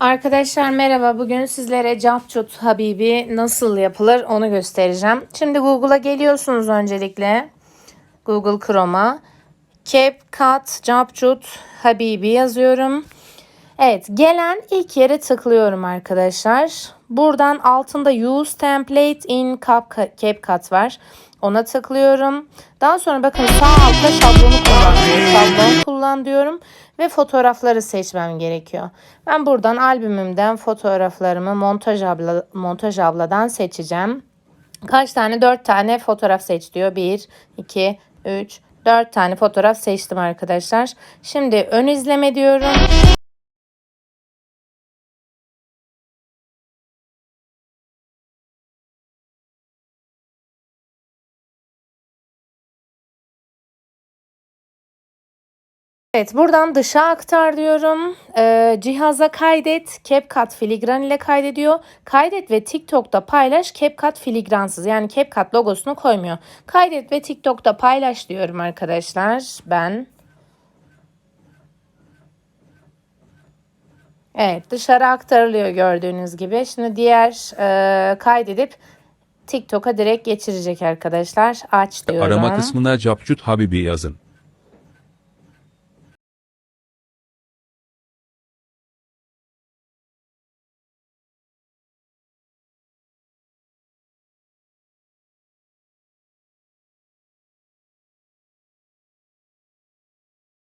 Arkadaşlar merhaba. Bugün sizlere Capcut Habibi nasıl yapılır onu göstereceğim. Şimdi Google'a geliyorsunuz öncelikle. Google Chrome'a. CapCut Capcut Habibi yazıyorum. Evet gelen ilk yere tıklıyorum arkadaşlar. Buradan altında Use Template in Cap- CapCut var. Ona tıklıyorum. Daha sonra bakın sağ altta şablonu kullan. Şablon kullan diyorum. Ve fotoğrafları seçmem gerekiyor. Ben buradan albümümden fotoğraflarımı montaj, abla, montaj abladan seçeceğim. Kaç tane? 4 tane fotoğraf seç diyor. 1, 2, 3, 4 tane fotoğraf seçtim arkadaşlar. Şimdi ön izleme diyorum. Evet buradan dışa aktar diyorum. Ee, cihaza kaydet. CapCut filigran ile kaydediyor. Kaydet ve TikTok'ta paylaş. CapCut filigransız. Yani CapCut logosunu koymuyor. Kaydet ve TikTok'ta paylaş diyorum arkadaşlar. Ben. Evet dışarı aktarılıyor gördüğünüz gibi. Şimdi diğer e, kaydedip TikTok'a direkt geçirecek arkadaşlar. Aç diyorum. Arama kısmına Capcut Habibi yazın.